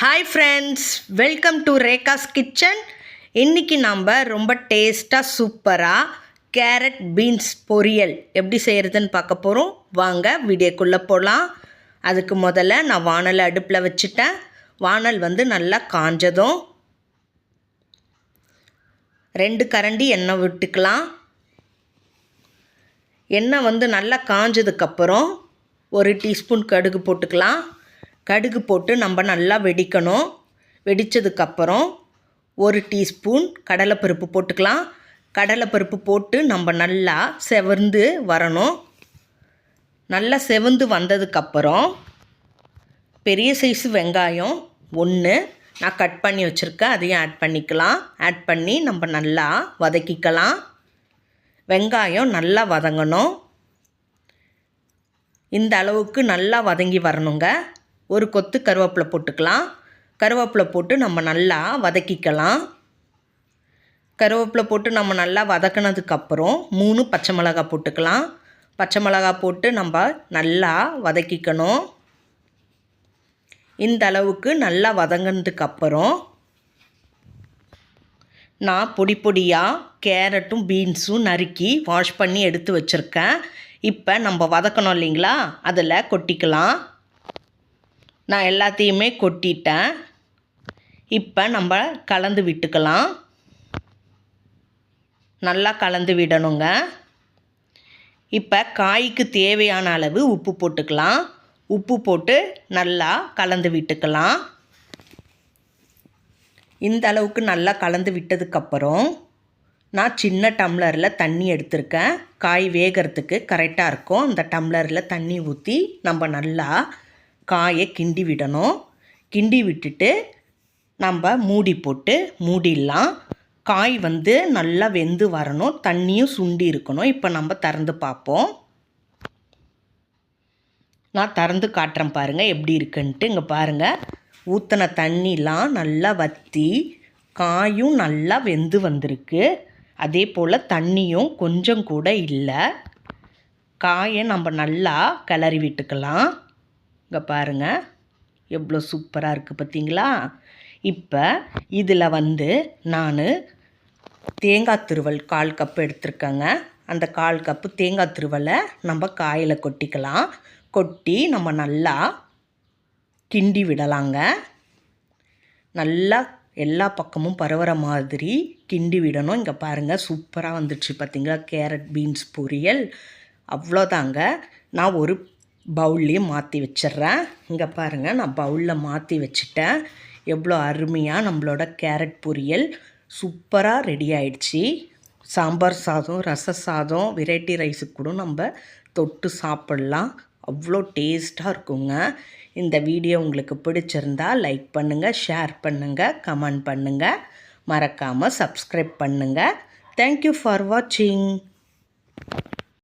Hi friends welcome to Rekha's kitchen இன்றைக்கி நம்ம ரொம்ப டேஸ்ட்டாக சூப்பராக கேரட் பீன்ஸ் பொரியல் எப்படி செய்கிறதுன்னு பார்க்க போகிறோம் வாங்க வீடியோக்குள்ளே போகலாம் அதுக்கு முதல்ல நான் வானலை அடுப்பில் வச்சுட்டேன். வானல் வந்து நல்லா காஞ்சதும் ரெண்டு கரண்டி எண்ணெய் விட்டுக்கலாம். எண்ணெய் வந்து நல்லா காஞ்சதுக்கப்புறம் ஒரு டீஸ்பூன் கடுகு போட்டுக்கலாம். கடுகு போட்டு நம்ம நல்லா வெடிக்கணும். வெடித்ததுக்கப்புறம் ஒரு டீஸ்பூன் கடலைப்பருப்பு போட்டுக்கலாம். கடலைப்பருப்பு போட்டு நம்ம நல்லா செவந்து வரணும். நல்லா செவந்து வந்ததுக்கப்புறம் பெரிய சைஸ் வெங்காயம் ஒன்று நான் கட் பண்ணி வச்சுருக்கேன். அதையும் ஆட் பண்ணிக்கலாம். ஆட் பண்ணி நம்ம நல்லா வதக்கிக்கலாம். வெங்காயம் நல்லா வதங்கணும். இந்த அளவுக்கு நல்லா வதங்கி வரணுங்க. ஒரு கொத்து கருவேப்பிலை போட்டுக்கலாம். கருவேப்பிலை போட்டு நம்ம நல்லா வதக்கிக்கலாம். கருவேப்பிலை போட்டு நம்ம நல்லா வதக்கினதுக்கப்புறம் மூணு பச்சை மிளகா போட்டுக்கலாம். பச்சை மிளகா போட்டு நம்ம நல்லா வதக்கிக்கணும். இந்த அளவுக்கு நல்லா வதங்கினதுக்கப்புறம் நான் பொடி பொடியாக கேரட்டும் பீன்ஸும் நறுக்கி வாஷ் பண்ணி எடுத்து வச்சுருக்கேன். இப்போ நம்ம வதக்கணும் இல்லைங்களா? அதில் கொட்டிக்கலாம். நான் எல்லாத்தையுமே கொட்டிட்டேன். இப்போ நம்ம கலந்து விட்டுக்கலாம். நல்லா கலந்து விடணுங்க. இப்போ காய்க்கு தேவையான அளவு உப்பு போட்டுக்கலாம். உப்பு போட்டு நல்லா கலந்து விட்டுக்கலாம். இந்த அளவுக்கு நல்லா கலந்து விட்டதுக்கப்புறம் நான் சின்ன டம்ளரில் தண்ணி எடுத்திருக்கேன். காய் வேகிறதுக்கு கரெக்டாக இருக்கும். அந்த டம்ளரில் தண்ணி ஊற்றி நம்ம நல்லா காயை கிண்டி விடணும். கிண்டி விட்டுட்டு நம்ம மூடி போட்டு மூடிடலாம். காய் வந்து நல்லா வெந்து வரணும். தண்ணியும் சுண்டி இருக்கணும். இப்போ நம்ம திறந்து பார்ப்போம். நான் திறந்து காட்டுறேன் பாருங்கள் எப்படி இருக்குன்ட்டு. இங்கே பாருங்கள் ஊற்றின தண்ணிலாம் நல்லா வற்றி காயும் நல்லா வெந்து வந்திருக்கு. அதே போல் தண்ணியும் கொஞ்சம் கூட இல்லை. காயை நம்ம நல்லா கிளறி விட்டுக்கலாம். இங்கே பாருங்கள் எவ்வளோ சூப்பராக இருக்குது பார்த்தீங்களா இப்போ இதில் வந்து நான் தேங்காய் திருவல் கால் கப்பு எடுத்துருக்கேங்க. அந்த கால் கப்பு தேங்காய் திருவலை நம்ம காயில் கொட்டிக்கலாம். கொட்டி நம்ம நல்லா கிண்டி விடலாங்க. நல்லா எல்லா பக்கமும் பரவுற மாதிரி கிண்டி விடணும். இங்கே பாருங்கள் சூப்பராக வந்துடுச்சு பார்த்தீங்களா கேரட் பீன்ஸ் பொரியல். அவ்வளோதாங்க. நான் ஒரு பவுல்லையும் மாற்றி வச்சிட்றேன். இங்கே பாருங்கள் நான் பவுலில் மாற்றி வச்சுட்டேன். எவ்வளோ அருமையாக நம்மளோட கேரட் பொரியல் சூப்பராக ரெடி ஆயிடுச்சு. சாம்பார் சாதம் ரச சாதம் வெரைட்டி ரைஸுக்கு கூட நம்ம தொட்டு சாப்பிட்லாம். அவ்வளோ டேஸ்ட்டாக இருக்குங்க. இந்த வீடியோ உங்களுக்கு பிடிச்சிருந்தா லைக் பண்ணுங்கள் ஷேர் பண்ணுங்கள் கமெண்ட் பண்ணுங்கள் மறக்காமல் சப்ஸ்கிரைப் பண்ணுங்கள் தேங்க்யூ ஃபார் வாட்சிங்